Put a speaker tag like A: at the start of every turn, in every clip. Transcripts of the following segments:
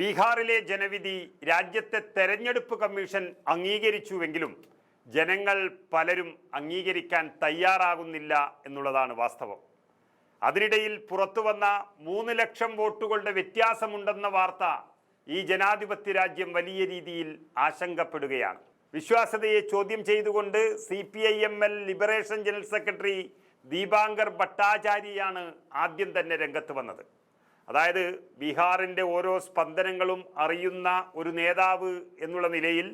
A: ബീഹാറിലെ ജനവിധി രാജ്യത്തെ തെരഞ്ഞെടുപ്പ് കമ്മീഷൻ അംഗീകരിച്ചുവെങ്കിലും ജനങ്ങൾ പലരും അംഗീകരിക്കാൻ തയ്യാറാകുന്നില്ല എന്നുള്ളതാണ് വാസ്തവം. അതിനിടയിൽ പുറത്തു വന്ന മൂന്ന് ലക്ഷം വോട്ടുകളുടെ വ്യത്യാസമുണ്ടെന്ന വാർത്ത ഈ ജനാധിപത്യ രാജ്യം വലിയ രീതിയിൽ ആശങ്കപ്പെടുകയാണ്. വിശ്വാസ്യതയെ ചോദ്യം ചെയ്തുകൊണ്ട് C P I M L Liberation general secretary Dipankar ഭട്ടാചാര്യയാണ് ആദ്യം തന്നെ രംഗത്ത് വന്നത്. അതായത് ബീഹാറിന്റെ ഓരോ സ്പന്ദനങ്ങളും അറിയുന്ന ഒരു നേതാവ് എന്നുള്ള നിലയിൽ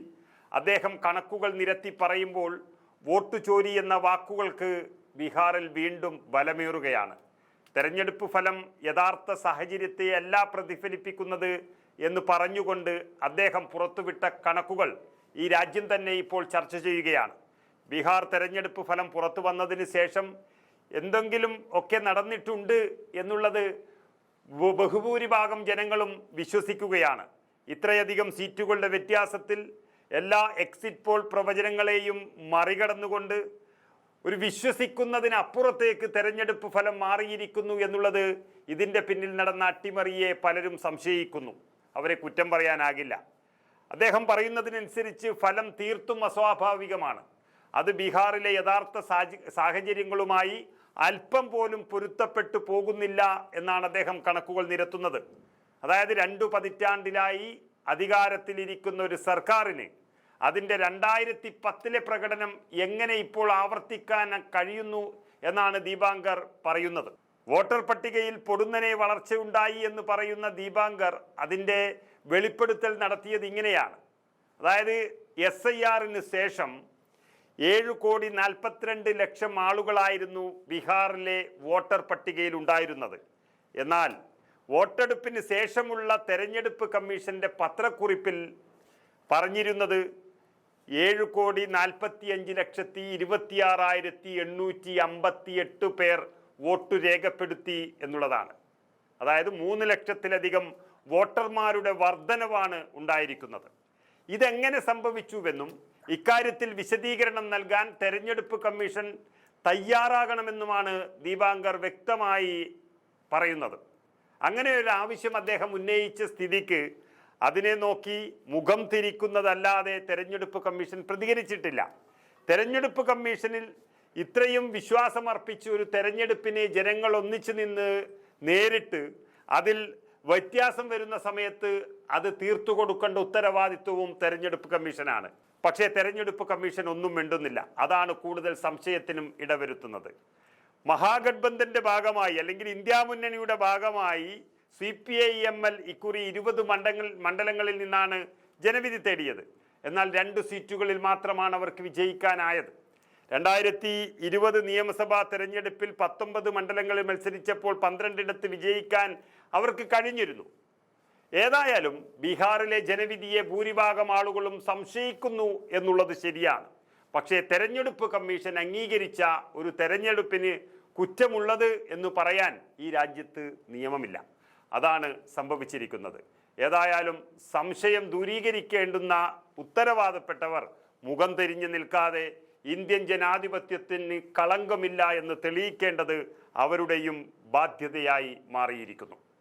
A: അദ്ദേഹം കണക്കുകൾ നിരത്തി പറയുമ്പോൾ വോട്ട് ചോരി എന്ന വാക്കുകൾക്ക് ബീഹാറിൽ വീണ്ടും ബലമേറുകയാണ് തെരഞ്ഞെടുപ്പ് ഫലം യഥാർത്ഥ സാഹചര്യത്തെയല്ല പ്രതിഫലിപ്പിക്കുന്നത് എന്ന് പറഞ്ഞുകൊണ്ട് അദ്ദേഹം പുറത്തുവിട്ട കണക്കുകൾ ഈ രാജ്യം തന്നെ ഇപ്പോൾ ചർച്ച ചെയ്യുകയാണ്. ബീഹാർ തെരഞ്ഞെടുപ്പ് ഫലം പുറത്തു വന്നതിന് ശേഷം എന്തെങ്കിലും ഒക്കെ നടന്നിട്ടുണ്ട് എന്നുള്ളത് ബഹുഭൂരിഭാഗം ജനങ്ങളും വിശ്വസിക്കുകയാണ്. ഇത്രയധികം സീറ്റുകളുടെ വ്യത്യാസത്തിൽ എല്ലാ എക്സിറ്റ് പോൾ പ്രവചനങ്ങളെയും മറികടന്നുകൊണ്ട് ഒരു വിശ്വസിക്കുന്നതിനപ്പുറത്തേക്ക് തെരഞ്ഞെടുപ്പ് ഫലം മാറിയിരിക്കുന്നു എന്നുള്ളത് ഇതിന്റെ പിന്നിൽ നടന്ന അട്ടിമറിയെ പലരും സംശയിക്കുന്നു. അവരെ കുറ്റം പറയാനാകില്ല. അദ്ദേഹം പറയുന്നതിനനുസരിച്ച് ഫലം തീർത്തും അസ്വാഭാവികമാണ്. അത് ബീഹാറിലെ യഥാർത്ഥ സാഹച- സാഹചര്യങ്ങളുമായി അല്പം പോലും പൊരുത്തപ്പെട്ടു പോകുന്നില്ല എന്നാണ് അദ്ദേഹം കണക്കുകൾ നിരത്തുന്നത്. അതായത് രണ്ടു പതിറ്റാണ്ടിലായി അധികാരത്തിലിരിക്കുന്ന ഒരു സർക്കാരിന് അതിന്റെ രണ്ടായിരത്തി പത്തിലെ പ്രകടനം എങ്ങനെ ഇപ്പോൾ ആവർത്തിക്കാൻ കഴിയുന്നു എന്നാണ് ദീപാങ്കർ പറയുന്നത്. വോട്ടർ പട്ടികയിൽ പൊടുന്നനെ വളർച്ചയുണ്ടായി എന്ന് പറയുന്ന ദീപാങ്കർ അതിന്റെ വെളിപ്പെടുത്തൽ നടത്തിയത് ഇങ്ങനെയാണ്. അതായത് എസ് ഐ ആറിന് ശേഷം ഏഴ് കോടി നാൽപ്പത്തിരണ്ട് ലക്ഷം ആളുകളായിരുന്നു ബീഹാറിലെ വോട്ടർ പട്ടികയിൽ ഉണ്ടായിരുന്നത് എന്നാൽ വോട്ടെടുപ്പിന് ശേഷമുള്ള തെരഞ്ഞെടുപ്പ് കമ്മീഷന്റെ പത്രക്കുറിപ്പിൽ പറഞ്ഞിരുന്നത് ഏഴ് കോടി നാൽപ്പത്തി അഞ്ച് ലക്ഷത്തി ഇരുപത്തിയാറായിരത്തി എണ്ണൂറ്റി അമ്പത്തി എട്ട് പേർ വോട്ട് രേഖപ്പെടുത്തി എന്നുള്ളതാണ്. അതായത് മൂന്ന് ലക്ഷത്തിലധികം വോട്ടർമാരുടെ വർധനവാണ് ഉണ്ടായിരിക്കുന്നത്. ഇതെങ്ങനെ സംഭവിച്ചുവെന്നും ഇക്കാര്യത്തിൽ വിശദീകരണം നൽകാൻ തെരഞ്ഞെടുപ്പ് കമ്മീഷൻ തയ്യാറാകണമെന്നുമാണ് ദീപാങ്കർ വ്യക്തമായി പറയുന്നത്. അങ്ങനെ ഒരു ആവശ്യം അദ്ദേഹം ഉന്നയിച്ച സ്ഥിതിക്ക് അതിനെ നോക്കി മുഖം തിരിക്കുന്നതല്ലാതെ തെരഞ്ഞെടുപ്പ് കമ്മീഷൻ പ്രതികരിച്ചിട്ടില്ല. തെരഞ്ഞെടുപ്പ് കമ്മീഷനിൽ ഇത്രയും വിശ്വാസമർപ്പിച്ച് ഒരു തെരഞ്ഞെടുപ്പിനെ ജനങ്ങൾ ഒന്നിച്ചു നിന്ന് നേരിട്ട് അതിൽ വ്യത്യാസം വരുന്ന സമയത്ത് അത് തീർത്തു കൊടുക്കേണ്ട ഉത്തരവാദിത്വവും തെരഞ്ഞെടുപ്പ് കമ്മീഷനാണ്. പക്ഷേ തെരഞ്ഞെടുപ്പ് കമ്മീഷൻ ഒന്നും മിണ്ടുന്നില്ല. അതാണ് കൂടുതൽ സംശയത്തിനും ഇടവരുത്തുന്നത്. മഹാഗഡ്ബന്ധന്റെ ഭാഗമായി അല്ലെങ്കിൽ ഇന്ത്യ മുന്നണിയുടെ ഭാഗമായി C P I M L ഇക്കുറി ഇരുപത് മണ്ഡലങ്ങൾ മണ്ഡലങ്ങളിൽ നിന്നാണ് ജനവിധി തേടിയത്. എന്നാൽ രണ്ട് സീറ്റുകളിൽ മാത്രമാണ് അവർക്ക് വിജയിക്കാനായത്. രണ്ടായിരത്തി ഇരുപത് നിയമസഭാ തെരഞ്ഞെടുപ്പിൽ പത്തൊമ്പത് മണ്ഡലങ്ങളിൽ മത്സരിച്ചപ്പോൾ പന്ത്രണ്ടിടത്ത് വിജയിക്കാൻ അവർക്ക് കഴിഞ്ഞിരുന്നു. ഏതായാലും ബീഹാറിലെ ജനവിധിയെ ഭൂരിഭാഗം ആളുകളും സംശയിക്കുന്നു എന്നുള്ളത് ശരിയാണ്. പക്ഷേ തെരഞ്ഞെടുപ്പ് കമ്മീഷൻ അംഗീകരിച്ച ഒരു തെരഞ്ഞെടുപ്പിന് കുറ്റമുള്ളത് എന്ന് പറയാൻ ഈ രാജ്യത്ത് നിയമമില്ല. അതാണ് സംഭവിച്ചിരിക്കുന്നത്. ഏതായാലും സംശയം ദൂരീകരിക്കേണ്ടുന്ന ഉത്തരവാദപ്പെട്ടവർ മുഖം തിരിഞ്ഞു നിൽക്കാതെ ഇന്ത്യൻ ജനാധിപത്യത്തിന് കളങ്കമില്ല എന്ന് തെളിയിക്കേണ്ടത് അവരുടെയും ബാധ്യതയായി മാറിയിരിക്കുന്നു.